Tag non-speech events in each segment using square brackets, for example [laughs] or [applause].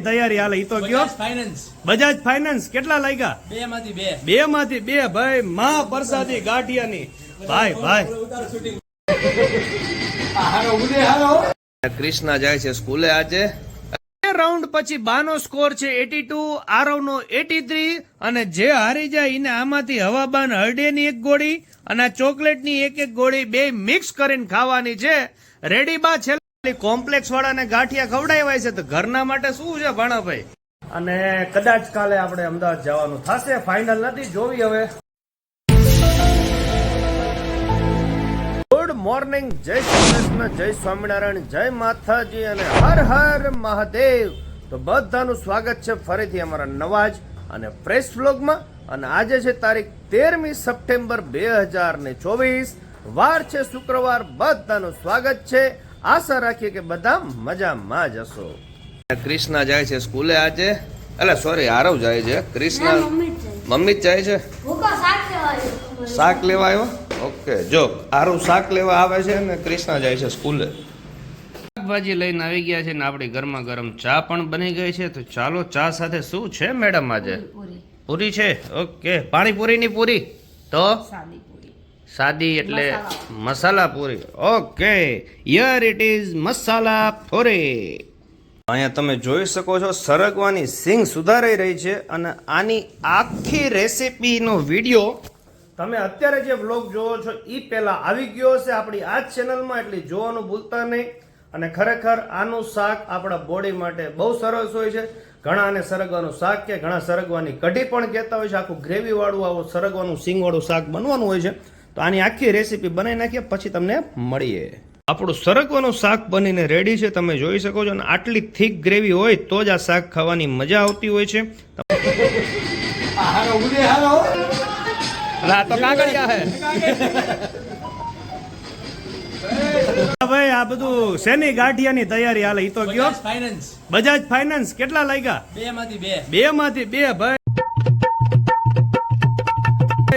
તૈયારી હાલે તો કયો? બજાજ ફાઇનાન્સ. બજાજ ફાઇનાન્સ કેટલા લાગ્યા? બે માંથી બે. બે માંથી બે ભાઈ માં પ્રસાદી ગાંઠિયાની. ભાઈ ભાઈ. કૃષ્ણા જાય છે સ્કૂલે આજે. રાઉન્ડ પછી બાનો સ્કોર છે 82 આરવ નો 83 અને જે હારી જાય એને આમાંથી હવાબાન હરડેની એક ગોળી અને ચોકલેટ ચોકલેટની એક એક ગોળી બે મિક્સ કરીને ખાવાની છે. રેડી બા છેલ્લે કોમ્પ્લેક્સ વાળાને ગાંઠિયા ખવડાવ્યા છે તો ઘરના માટે શું છે ભાણાભાઈ? અને કદાચ કાલે આપણે અમદાવાદ જવાનું થશે. ફાઇનલ નથી, જોવી હવે. ગુડ મોર્નિંગ જય શ્રી કૃષ્ણ, જય સ્વામિનારાયણ, જય માતાજી અને હર હર મહાદેવ. તો બધાનું સ્વાગત છે ફરીથી અમારા નવાજ અને ફ્રેશ વ્લોગમાં અને આજે છે તારીખ તેરમી સપ્ટેમ્બર બે હજાર ને ચોવીસ. વાર છે શુક્રવાર, બધાનું સ્વાગત છે. આશા રાખીએ કે બધા મજામાં જ હશો. ક્રિષ્ના જાય છે સ્કૂલે આજે. એટલે સોરી આરવ જાય છે. કૃષ્ણા મમ્મી જ જાય. છે? શાક લેવા આવ્યો. ઓકે જો આરવ શાક લેવા આવે છે ને ક્રિષ્ના જાય છે સ્કૂલે. શાકભાજી લઈને આવી ગયા છે ને આપણી ગરમા ગરમ ચા પણ બની ગઈ છે. તો ચાલો ચા સાથે શું છે મેડમ આજે? પૂરી. પૂરી છે? ઓકે પાણીપુરીની પૂરી. તો? સાદી સાદી એટલે મસાલા. પૂરી. Okay year it is masala puri. અહીંયા તમે જોઈ શકો છો સરગવાની સિંગ સુધારાઈ રહી છે અને આની આખી રેસીપીનો વીડિયો તમે અત્યારે જે વ્લોગ જોવો છો એ પહેલાં આવી ગયો હશે આપણી આ જ ચેનલમાં એટલે જોવાનું ભૂલતા નહીં. અને ખરેખર આનું શાક આપણા બોડી માટે બહુ સરસ હોય છે. ઘણા આને સરગવાનું શાક કે ઘણા સરગવાની કઢી પણ કહેતા હોય છે. આખું ગ્રેવીવાળું આવું સરગવાનું સિંગવાળું શાક બનવાનું હોય છે. તો આની આખી રેસીપી બનાવી નાખીએ પછી તમને મળીએ. આપણું સરગવાનું શાક બનીને રેડી છે તમે જોઈ શકો છો. અને આટલી થીક ગ્રેવી હોય તો જ આ શાક ખાવાની મજા આવતી હોય છે. ભાઈ આ બધું શેની ગાંઠિયાની તૈયારી હાલે? ઈ તો ફાઇનાન્સ. બજાજ ફાઇનાન્સ. કેટલા લાગ્યા? બે માંથી બે. બે માંથી બે ભાઈ.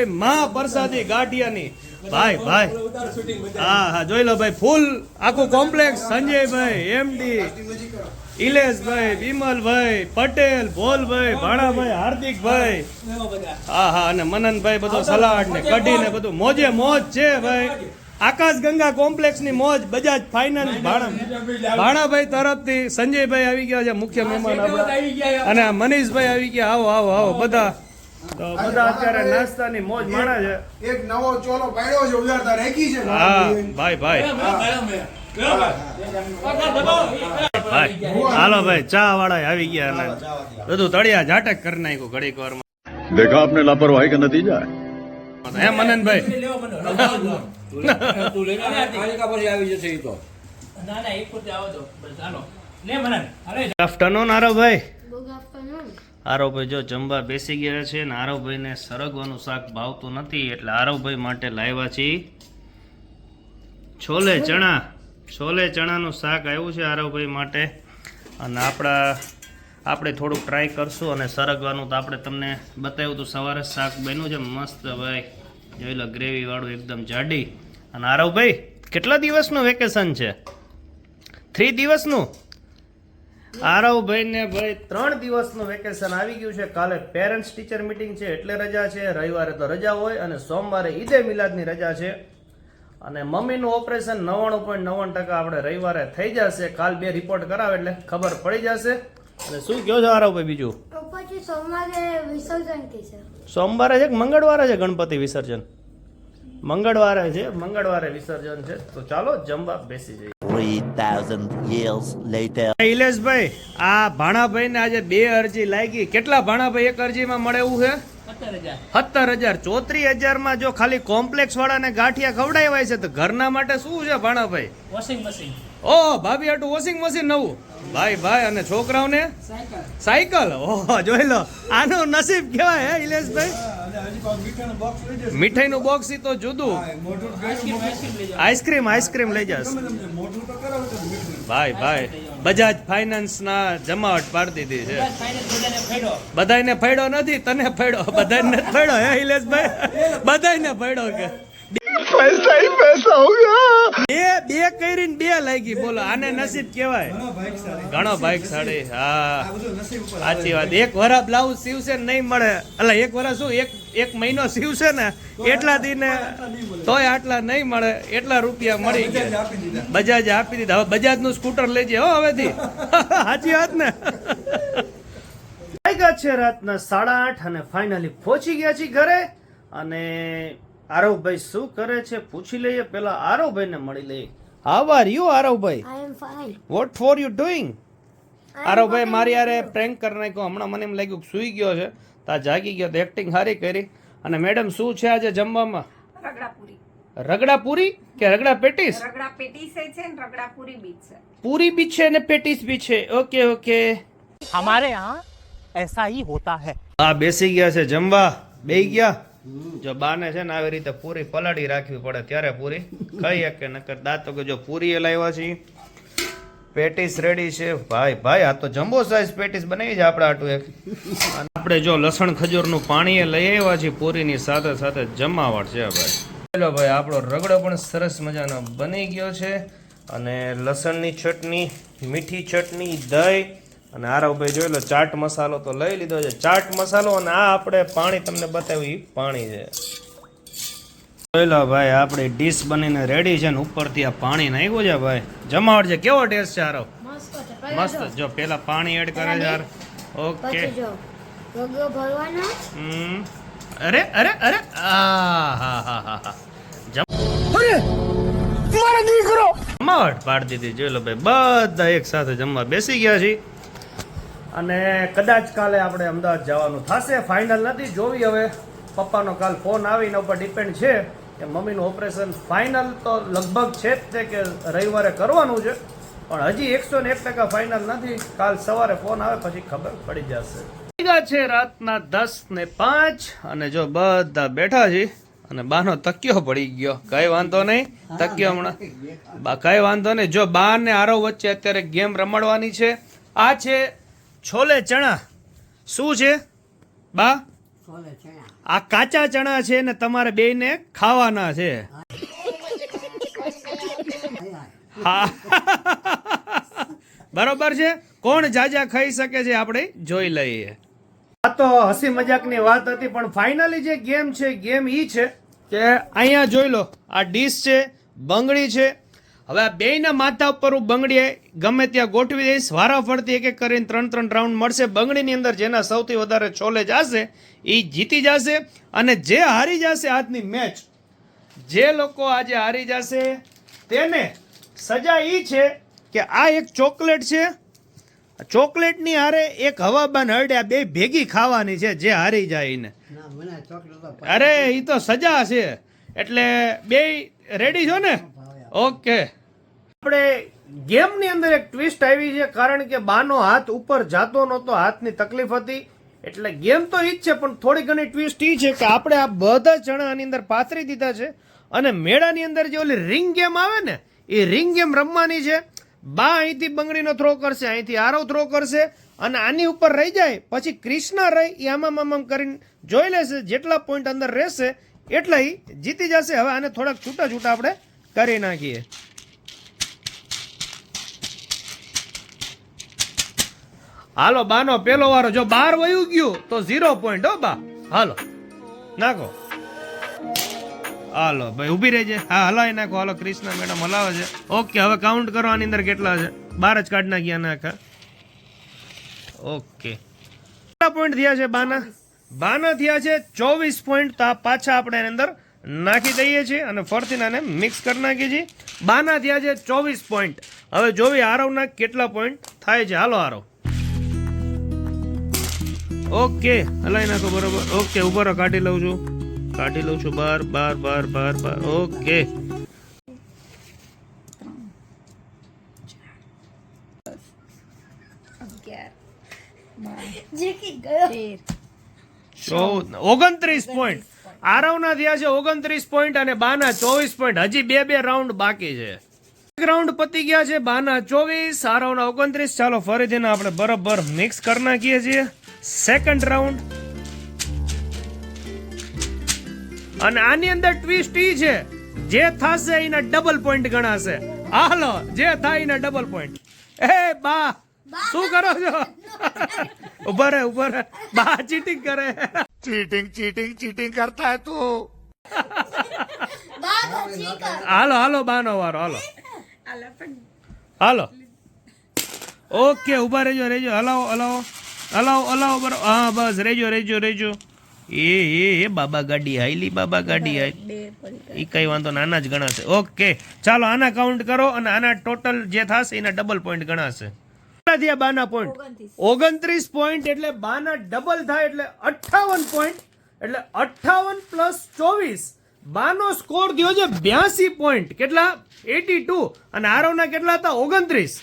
માં પ્રસાદી ગાંઠિયાની. ભાઈ ભાઈ. હા હા જોઈ લો ભાઈ ફૂલ આખું કોમ્પ્લેક્સ સંજયભાઈ એમડી ઇલેશભાઈ બિમલભાઈ પટેલ ભોલભાઈ ભાણાભાઈ હાર્દિકભાઈ. હા હા અને મનનભાઈ બધો સલાડ ને કઢી ને બધું. મોજે મોજ છે ભાઈ. આકાશ ગંગા કોમ્પ્લેક્સની મોજ બજાજ ફાઇનાન્સ ભાણા ભાણાભાઈ તરફથી સંજયભાઈ આવી ગયા છે મુખ્ય મહેમાન આપણા. અને મનીષભાઈ આવી ગયા. આવો આવો આવો બધા તો બધા અત્યારે નાસ્તાની મોજ માણે છે. એક નવો ચોલો ભાઈ ભાઈ. હાલો ભાઈ ચા વાળા આવી ગયા ને બધું તળિયા ઝાટક કરી નાખ્યું ઘડીક વારમાં. દેખા આપને લાપરવાહી કે નથી જાય હે મનન. ભાઈ તું આરવ ભાઈ. આરવભાઈ જો જમવા બેસી ગયા છે ને આરવભાઈને સરગવાનું શાક ભાવતું નથી એટલે આરવભાઈ માટે લાવ્યા છીએ. છોલે ચણા, છોલે ચણાનું શાક આવ્યું છે આરવભાઈ માટે. અને આપણા, આપણે થોડુંક ટ્રાય કરશું અને સરગવાનું તો આપણે તમને બતાવ્યું હતું, સવારે શાક બન્યું છે મસ્ત ભાઈ. જોઈ લો, ગ્રેવીવાળું એકદમ જાડી. અને આરવભાઈ, કેટલા દિવસનું વેકેશન છે? થ્રી દિવસનું? આરવભાઈને ભાઈ ત્રણ દિવસનું વેકેશન આવી ગયું છે. કાલે પેરેન્ટ્સ ટીચર મીટિંગ છે એટલે રજા છે. રવિવારે તો રજા હોય અને સોમવારે ઈદે મિલાદની રજા છે. અને મમ્મીનું ઓપરેશન નવ્વાણું પોઈન્ટ નવ્વાણું ટકા આપણે રવિવારે થઈ જશે. કાલ બે રિપોર્ટ કરાવે એટલે ખબર પડી જશે. અને શું કહો છો આરવભાઈ બીજું? સોમવારે વિસર્જન સોમવારે છે કે મંગળવારે છે ગણપતિ વિસર્જન? મંગળવારે છે મંગળવારે વિસર્જન છે. તો ચાલો જમવા બેસી જઈએ. 3,000 years later. ઇલેશભાઈ આ ભાણાભાઈ ને આજે બે અરજી લાગી. કેટલા ભાણાભાઈ એક અરજીમાં મળે એવું છે? સત્તર હજાર. ચોત્રીસ હજારમાં જો ખાલી કોમ્પ્લેક્સ વાળાને ગાંઠિયા ખવડાવ્યા છે તો ઘરના માટે શું છે ભાણાભાઈ? વોશિંગ મશીન ઓ ભાભી આટલું વોશિંગ મશીન નવું. ભાઈ ભાઈ અને છોકરાઓને? સાયકલ ઓહો જોઈ લો. આનું નસીબ કેવાય હે ઇલેશભાઈ મીઠાઈનું બોક્સ ઈ તો જુદું. આઈસ્ક્રીમ આઈસ્ક્રીમ લઈ જશ. ભાઈ ભાઈ. બજાજ ફાઇનાન્સ ના જમાવટ પાડી દીધી છે. ફાઇનાન્સ બધાને ફેડો નથી તને ફેડો બધાને ફેડો હે હિલેશભાઈ બધાને ફેડો કે. બે બે કરીને બે લાગી બોલો આને નસીબ કહેવાય. ઘણો બાઈક સાડી હા. સાચી વાત. એક વરા બ્લાઉઝ સીવશે ને નહીં મળે. એટલે એક વરા શું એક એક મહિનો સીવશે ને એટલા દિને તોય આટલા નહીં મળે એટલા રૂપિયા મળી ગયા. બજાજ આપી દીધા. હવે બજાજનું સ્કૂટર લેજે હો હવેથી. [laughs] સાચી વાત ને? છે રાતના સાડા આઠ અને ફાઇનલી પહોંચી ગયા છીએ ઘરે. અને આરવભાઈ શું કરે છે પૂછી લઈએ પેલા આરવભાઈ ને મળી લઈએ how are you આરવભાઈ I am fine what for you doing આરવભાઈ મારી યારે પ્રેન્ક કરી નાખ્યો હમણાં મને એમ લાગ્યું કે સૂઈ ગયો છે તા જાગી ગયો તો એક્ટિંગ સારી કરી અને મેડમ શું છે આજે જમવામાં રગડાપુરી રગડા પૂરી કે રગડા પેટીસ રગડા પેટીસ છે ને રગડાપુરી બી છે પૂરી બી છે ને પેટીસ બી છે ઓકે ઓકે हमारे यहाँ ऐसा ही होता है હા બેસી ગયા છે જમવા બેસી ગયા જો બાને છે ને આવી રીતે પૂરી પલાળી રાખવી પડે, ત્યારે પૂરી ખાઈ શકે. નકર દાંતો કે જો પૂરી લાવ્યા છીએ. પેટીસ રેડી છે. ભાઈ ભાઈ, આ તો જમ્બો સાઈઝ પેટીસ બનાવી છે આપણે આટલું એક. આપણે જો લસણ ખજૂરનું પાણી એ લઈ આવ્યા છીએ, પૂરીની સાથે સાથે જમાવટ છે ભાઈ. ચાલો ભાઈ, આપણો રગડો પણ સરસ મજાનો બની ગયો છે. અને લસણની ચટણી, મીઠી ચટણી, દહીં અને આરવભાઈ જોઈ લો ચાટ મસાલો તો લઈ લીધો છે. ચાટ મસાલો અને આ આપણે પાણી તમને બતાવ્યું એ પાણી છે. જોઈ લો ભાઈ આપણી ડીશ બનીને રેડી છે ને ઉપરથી આ પાણી નાખ્યું છે ભાઈ. જમાવટ છે કેવો ટેસ્ટ છે આરવ? મસ્ત જો. પેલા પાણી એડ કરે છે યાર ઓકે અરે અરે અરે આ હા હા હા હા. જમાવટ પાડી દીધી જોઈ લો ભાઈ. બધા એક સાથે જમવા બેસી ગયા છીએ. અને કદાચ કાલે આપણે અમદાવાદ જવાનું થશે. ફાઇનલ નથી જોવી હવે. પપ્પાનો કાલ ફોન આવીને ઉપર ડિપેન્ડ છે કે મમ્મીનું ઓપરેશન ફાઇનલ તો લગભગ છે જ તે કે રવિવારે કરવાનું છે. પણ હજી એકસો ને એક ટકા ફાઇનલ નથી. કાલ સવારે ફોન આવે પછી ખબર પડી જશે. છે રાતના દસ ને પાંચ અને જો બધા બેઠા છે અને બાનો તકિયો પડી ગયો. કઈ વાંધો નહીં. તકિયો હમણાં બા કઈ વાંધો નહીં. જો બા ને આરો વચ્ચે અત્યારે ગેમ રમાડવાની છે. આ છે છોલે ચણા. શું છે? બા? આ કાચા ચણા છે ને તમારે બેયને ખાવાના છે. હા. [laughs] બરોબર છે? કોણ જાજા ખાઈ શકે છે આપણે જોઈ લઈએ. આ તો હસી મજાકની વાત હતી પણ ફાઇનલી જે ગેમ છે ગેમ ઈ છે કે અહીંયા જોઈ લો આ ડીશ છે બંગડી છે હવે આ બેયના માથા ઉપર હું બંગડીએ ગમે ત્યાં ગોઠવી દઈશ વારાફરતી એક એક કરીને ત્રણ ત્રણ રાઉન્ડ મળશે. બંગડીની અંદર જેના સૌથી વધારે છોલે જશે એ જીતી જશે અને જે હારી જશે આજની મેચ જે લોકો આજે હારી જશે તેને સજા એ છે કે આ એક ચોકલેટ છે. ચોકલેટની હારે એક હવાબાન હરડ્યા બે ભેગી ખાવાની છે જે હારી જાય એને અરે એ તો સજા છે. એટલે બે રેડી છો ને? ઓકે આપણે ગેમની અંદર એક ટ્વિસ્ટ આવી છે, કારણ કે બાનો હાથ ઉપર જાતો નહોતો, હાથની તકલીફ હતી. એટલે ગેમ તો ઈ જ છે, પણ થોડી ઘણી ટ્વિસ્ટ ઈ છે કે આપણે આ બધા જણા આની અંદર પાથરી દીધા છે. અને મેળાની અંદર જે ઓલી રિંગ ગેમ આવે ને એ રિંગ ગેમ રમવાની છે. બા અહીંથી બંગડીનો થ્રો કરશે, અહીંથી આરવ થ્રો કરશે અને આની ઉપર રહી જાય, પછી ક્રિષ્ના રહી એ આમામ આમામ કરીને જોઈ લેશે, જેટલા પોઈન્ટ અંદર રહેશે, એટલા જીતી જશે. હવે આને થોડાક છૂટા છૂટા આપણે કરી નાખીએ. હાલો, બાનો, પેલો વારો. જો બાર વયું ગયું, તો ઝીરો પોઈન્ટ હો, બા. હાલો. નાખો. હાલો, ભાઈ, ઊભી રહેજે. હા, હલાવી નાખો. હાલો ક્રિષ્ના મેડમ હલાવે છે. ઓકે, હવે કાઉન્ટ કરો આની અંદર કેટલા છે. બાર જ કાઢ નાખ્યા, નાખા ઓકે. કેટલા પોઈન્ટ થયા છે, બાના? બાના થયા છે ચોવીસ પોઈન્ટ તો પાછા આપણે એની અંદર નાખી દઈએ છીએ અને ફરથી આને મિક્સ કરી નાખીએ છીએ. બાના થયા છે ચોવીસ પોઈન્ટ હવે જોવી આરવના કેટલા પોઈન્ટ થાય છે. હાલો આરવ ઓકે હલાવી નાખો બરોબર. ઓકે, ઊભો રહો, કાઢી લઉં છું. કાઢી લઉં છું બાર બાર બાર બાર બાર. ઓકે. ઓગણત્રીસ પોઈન્ટ આરવના થયા છે ઓગણત્રીસ પોઈન્ટ અને બાના ચોવીસ પોઈન્ટ હજી બે બે રાઉન્ડ બાકી છે. રાઉન્ડ પતી ગયા છે બાના ચોવીસ, આરવના ઓગણત્રીસ. ચાલો ફરીથી આપણે બરોબર મિક્સ કરી નાખીએ છીએ. સેકન્ડ રાઉન્ડ અને આની અંદર ટ્વિસ્ટ ઈ છે. જે થાશે એના ડબલ પોઈન્ટ ગણાશે. હાલો જે થાય એના ડબલ પોઈન્ટ એ બા શું કરો છો? ઊભા રે ઊભા રે બા ચીટિંગ કરે. ચીટિંગ ચીટિંગ ચીટિંગ કરતા હે તું હાલો હાલો બાનો વારો હાલો. હાલો. ઓકે ઊભા રહેજો રહેજો. હલાવો હલાવો. હલાવો હલાવો બરો હા બસ રેજો રેજો રેજો. એ એ એ બાબા ગાડી હાઈલી બાબા ગાડી હાઈ એ કઈ વાંધો નાના જ ગણાશે. ઓકે ચાલો આના કાઉન્ટ કરો અને આના ટોટલ જે થશે એના ડબલ પોઈન્ટ ગણાશે. થયા બાના પોઈન્ટ ઓગણત્રીસ. પોઈન્ટ એટલે બાના ડબલ થાય એટલે અઠ્ઠાવન પોઈન્ટ એટલે અઠ્ઠાવન પ્લસ ચોવીસ. બાનો સ્કોર થયો છે બ્યાસી પોઈન્ટ કેટલા? એટી ટુ અને આરવના કેટલા હતા? ઓગણત્રીસ.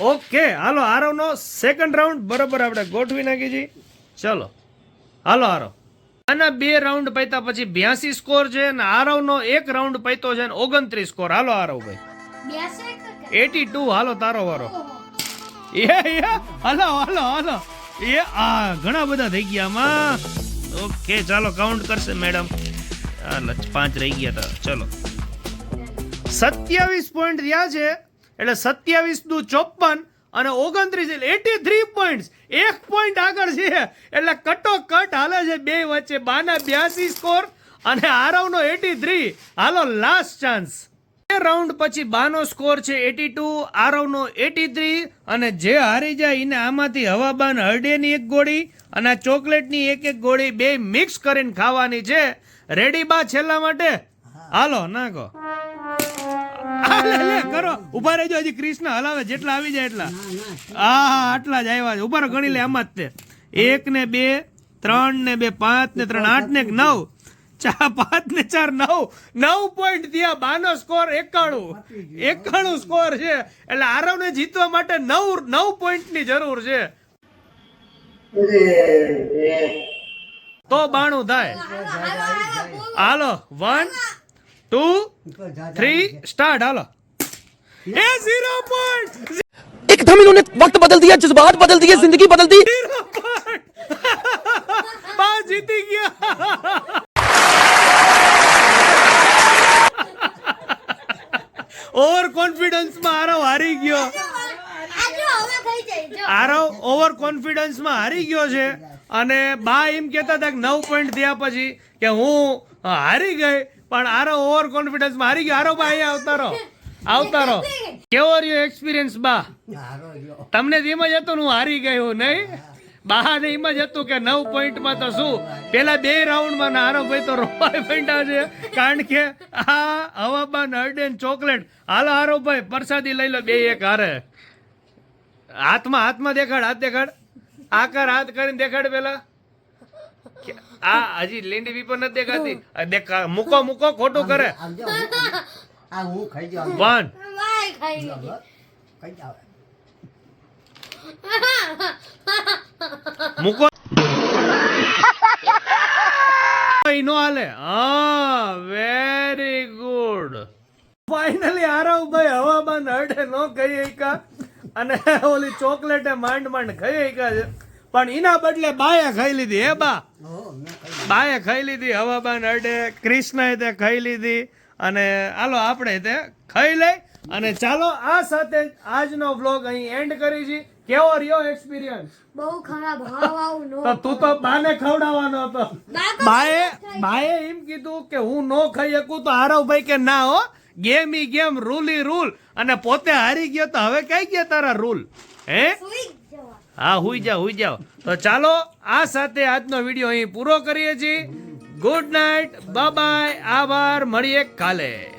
ઓકે હાલો આરવનો સેકન્ડ રાઉન્ડ બરોબર આપણે ગોઠવી નાખી છીએ ચલો હાલો આરવ. આના બે રાઉન્ડ પૈતા પછી બ્યાસી સ્કોર છે અને આરવનો એક રાઉન્ડ પૈતો છે અને ઓગણત્રીસ સ્કોર હાલો આરવ ભાઈ? એટી ટુ હાલો તારો વારો. એ એ હાલો હાલો હાલો. એ આ ઘણા બધા થઈ ગયા આમાં. ઓકે ચાલો કાઉન્ટ કરશે મેડમ હાલો પાંચ રહી ગયા હતા. ચલો. સત્યાવીસ પોઈન્ટ થયા છે. એટલે સત્યાવીસનું ચોપન અને ઓગણત્રીસ એટલે એટી થ્રી પોઈન્ટ એક પોઈન્ટ આગળ છે. એટલે કટો કટ હાલે છે બે વચ્ચે. બાના બ્યાસી સ્કોર અને આરવનો એટી થ્રી. હાલો લાસ્ટ ચાન્સ બે રાઉન્ડ પછી બાનો સ્કોર છે એટી ટુ આરવનો એટી થ્રી અને જે હારી જાય એને આમાંથી હવાબાન હરડેની એક ગોળી અને ચોકલેટની એક એક ગોળી બે મિક્સ કરીને ખાવાની છે. રેડી બા છેલ્લા માટે? હાલો ના લે, કરો. ઊભા રહેજો હજી કૃષ્ણ હલાવે જેટલા આવી જાય એટલા. હા હા આટલા જ આવ્યા છે. ઊભા ગણી લે આમાં જ તે. એક ને બે ત્રણ ને બે પાંચ ને ત્રણ આઠ ને એક નવ. ચાર પાંચ ને ચાર નવ. નવ પોઈન્ટ થયા બાનો સ્કોર એકાણું. એકાણું સ્કોર છે. એટલે આરવને જીતવા માટે નવ નવ પોઈન્ટની જરૂર છે. તો બાણું થાય હાલો, હાલો, બહુ hello one two three start hello એ ઝીરો પોઈન્ટ एकदम इन्होंने वक्त बदल दिया जज्बात बदल दिए जिंदगी बदल दी ઝીરો પોઈન્ટ બા જીતી ગયા ઓવર કોન્ફિડન્સમાં આરવ હારી ગયો આ જો હવે થઈ જાય જો આરવ ઓવર કોન્ફિડન્સમાં હારી ગયો છે અને બા એમ કહેતા હતા કે નવ પોઈન્ટ થયા પછી કે હું હારી ગઈ પણ આરો ઓવર કોન્ફિડન્સમાં હારી ગયો. આરો બા અહીંયા આવતા રહો. આવતા રહો. કેવો રહ્યો એક્સપિરિયન્સ બા? તમને એમ જ હતું હું હારી ગયો નહીં? બા ને એમ જ હતું કે નવ પોઈન્ટમાં તો શું? પેલા બે રાઉન્ડમાં હારો ભાઈ તો રોવાય પૈંડા છે. કારણ કે આ હવાબાન હરડેન ચોકલેટ. હાલો હારો ભાઈ પ્રસાદી લઈ લો બે એક હારે. હાથમાં હાથમાં દેખાડ હાથ દેખાડ. આકાર હાથ કરીને દેખાડ પેલા? આ હજી લીંડી વીપર નથી દેખાતી. દેખા મૂકો મૂકો ખોટું કરે. આ હું ખાઈ જાઉં. વન. ખાઈ લીધી. મૂકો. નો હાલે. હા વેરી ગુડ ફાઇનલી આરવ ભાઈ હવામાન હરડે નો કહી શકા અને ઓલી ચોકલેટે માંડ માંડ ખાઈ ગયા છે. પણ એના બદલે બાએ ખાઈ લીધી હે બા? બાએ ખાઈ લીધી હવાબાન અડે કૃષ્ણએ તે ખાઈ લીધી અને હાલો આપણે તે ખાઈ લઈ અને ચાલો આ સાથે આજનો વ્લોગ અહીં એન્ડ કરી છે. કેવો રહ્યો એક્સપિરિયન્સ બહુ ખરાબ હાવ આવું નો તો તું તો બાને ખવડાવવાનો હતો. બાએ બાએ એમ કીધું કે હું નો ખાઈ શકું તો આરવભાઈ કે ના હો. ગેમ ઈ ગેમ રૂલ ઈ રૂલ અને પોતે હારી ગયો તો હવે કઈ ગયા તારા રૂલ હે? હા હુઈ જાઓ હુઈ જાઓ તો ચાલો આ સાથે આજનો વીડિયો અહીં પૂરો કરીએ છીએ. ગુડ નાઇટ બાય આભાર મળીએ કાલે.